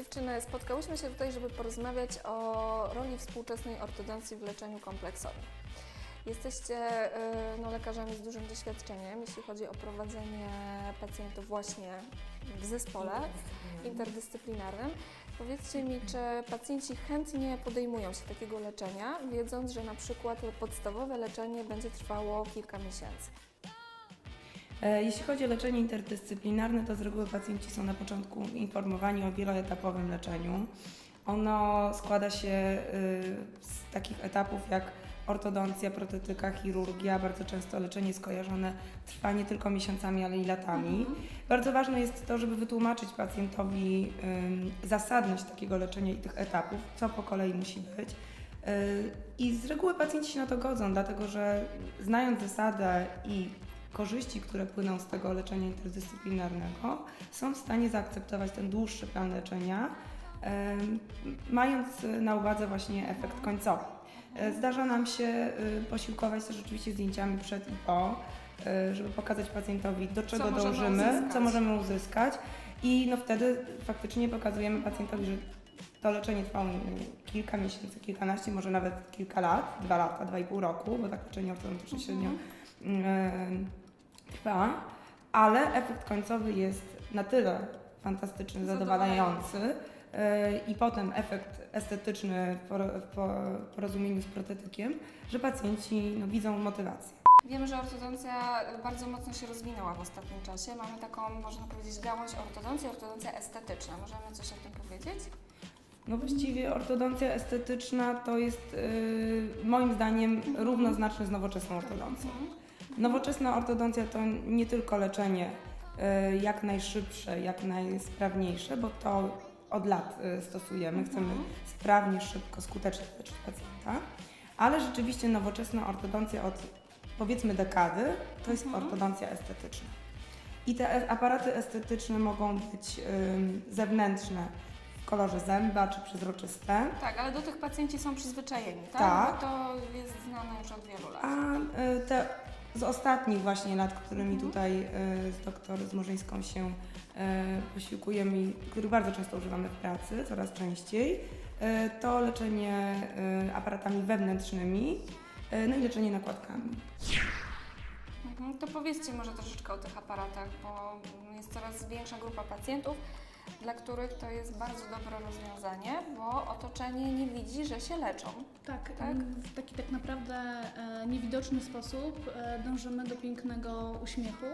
dziewczyny, spotkałyśmy się tutaj, żeby porozmawiać o roli współczesnej ortodoncji w leczeniu kompleksowym. Jesteście y, no, lekarzami z dużym doświadczeniem, jeśli chodzi o prowadzenie pacjentów właśnie w zespole interdyscyplinarnym. Powiedzcie mi, czy pacjenci chętnie podejmują się takiego leczenia, wiedząc, że na przykład podstawowe leczenie będzie trwało kilka miesięcy? E, Jeśli chodzi o leczenie interdyscyplinarne, to z reguły pacjenci są na początku informowani o wieloetapowym leczeniu. Ono składa się y, z takich etapów jak ortodoncja, protetyka, chirurgia. Bardzo często leczenie jest kojarzone trwa nie tylko miesiącami, ale i latami. Bardzo ważne jest to, żeby wytłumaczyć pacjentowi zasadność takiego leczenia i tych etapów, co po kolei musi być. Y, I z reguły pacjenci się na to godzą, dlatego że znając zasadę i korzyści, które płyną z tego leczenia interdyscyplinarnego, są w stanie zaakceptować ten dłuższy plan leczenia, mając na uwadze właśnie efekt końcowy. E, Zdarza nam się y, posiłkować też oczywiście zdjęciami przed i po, y, żeby pokazać pacjentowi, do czego możemy dążymy, co możemy uzyskać. I no wtedy faktycznie pokazujemy pacjentowi, że to leczenie trwało wiem, kilka miesięcy, kilkanaście, może nawet kilka lat, dwa lata, dwa i pół roku, bo tak leczenie ortodontyczne średnio em, trwa, ale efekt końcowy jest na tyle fantastyczny, zadowalający e, i potem efekt estetyczny w po- porozumieniu z protetykiem, że pacjenci no, widzą motywację. Wiemy, że ortodoncja bardzo mocno się rozwinęła w ostatnim czasie. Mamy taką, można powiedzieć, gałąź ortodoncji, ortodoncja estetyczna. Możemy coś o tym powiedzieć? No właściwie ortodoncja estetyczna to jest y, moim zdaniem równoznaczne z nowoczesną ortodoncją. Nowoczesna ortodoncja to nie tylko leczenie y, jak najszybsze, jak najsprawniejsze, bo to od lat y, stosujemy. Chcemy sprawnie, szybko, skutecznie leczyć pacjenta, ale rzeczywiście nowoczesna ortodoncja od powiedzmy dekady to jest Mhm. ortodoncja estetyczna. I te e- aparaty estetyczne mogą być zewnętrzne w kolorze zęba czy przezroczyste, Tak, ale do tych pacjenci są przyzwyczajeni, tak? Tak. Bo to jest znane już od wielu lat. a y, te z ostatnich właśnie lat, którymi Mhm. tutaj y, z doktor Zmorzyńską się y, posiłkujemy i których bardzo często używamy w pracy, coraz częściej, y, to leczenie aparatami wewnętrznymi, no i leczenie nakładkami. Mhm. To powiedzcie może troszeczkę o tych aparatach, bo jest coraz większa grupa pacjentów, dla których to jest bardzo dobre rozwiązanie, bo otoczenie nie widzi, że się leczą. Tak, Tak? w taki tak naprawdę e, niewidoczny sposób e, dążymy do pięknego uśmiechu.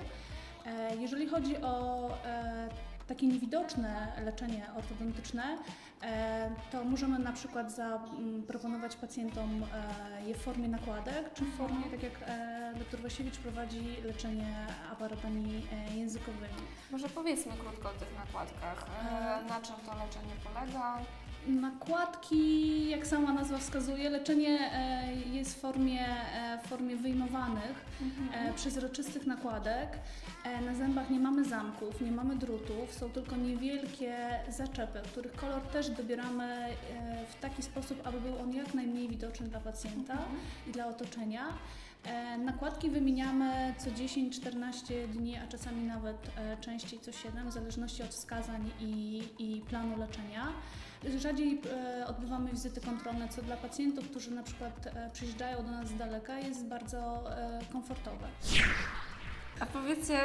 E, jeżeli chodzi o e, takie niewidoczne leczenie ortodontyczne, e, to możemy na przykład zaproponować pacjentom e, je w formie nakładek, czy w formie, tak jak e, dr Wasiewicz prowadzi leczenie aparatami językowymi. Może powiedzmy krótko o tych nakładkach. Na czym to leczenie polega? Nakładki, jak sama nazwa wskazuje, leczenie e, jest w formie, e, w formie wyjmowanych, e, przezroczystych nakładek. Na zębach nie mamy zamków, nie mamy drutów, są tylko niewielkie zaczepy, których kolor też dobieramy w taki sposób, aby był on jak najmniej widoczny dla pacjenta i dla otoczenia. E, Nakładki wymieniamy co 10-14 dni, a czasami nawet e, częściej co 7, w zależności od wskazań i, i planu leczenia. Rzadziej e, odbywamy wizyty kontrolne, co dla pacjentów, którzy na przykład przyjeżdżają do nas z daleka, jest bardzo komfortowe. A powiedzcie,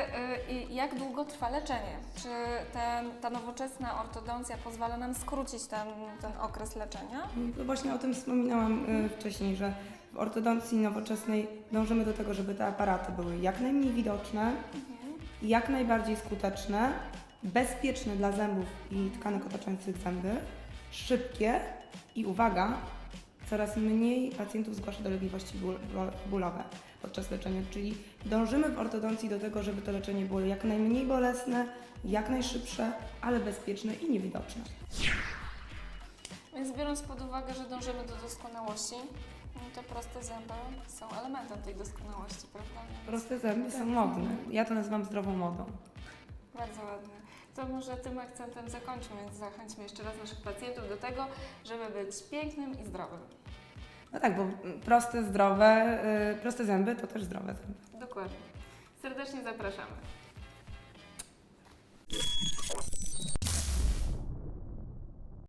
jak długo trwa leczenie? Czy ten, ta nowoczesna ortodoncja pozwala nam skrócić ten, ten okres leczenia? No Właśnie o tym wspominałam wcześniej, że w ortodoncji nowoczesnej dążymy do tego, żeby te aparaty były jak najmniej widoczne, jak najbardziej skuteczne, bezpieczne dla zębów i tkanek otaczających zęby, szybkie i uwaga, coraz mniej pacjentów zgłasza dolegliwości ból, ból- bólowe podczas leczenia, czyli dążymy w ortodoncji do tego, żeby to leczenie było jak najmniej bolesne, jak najszybsze, ale bezpieczne i niewidoczne. Więc biorąc pod uwagę, że dążymy do doskonałości, no to proste zęby są elementem tej doskonałości, prawda? Więc Proste zęby są modne. Ja to nazywam zdrową modą. Bardzo ładnie. To może tym akcentem zakończmy, więc zachęćmy jeszcze raz naszych pacjentów do tego, żeby być pięknym i zdrowym. No tak, bo proste, zdrowe, y, proste zęby to też zdrowe zęby. Dokładnie. Serdecznie zapraszamy.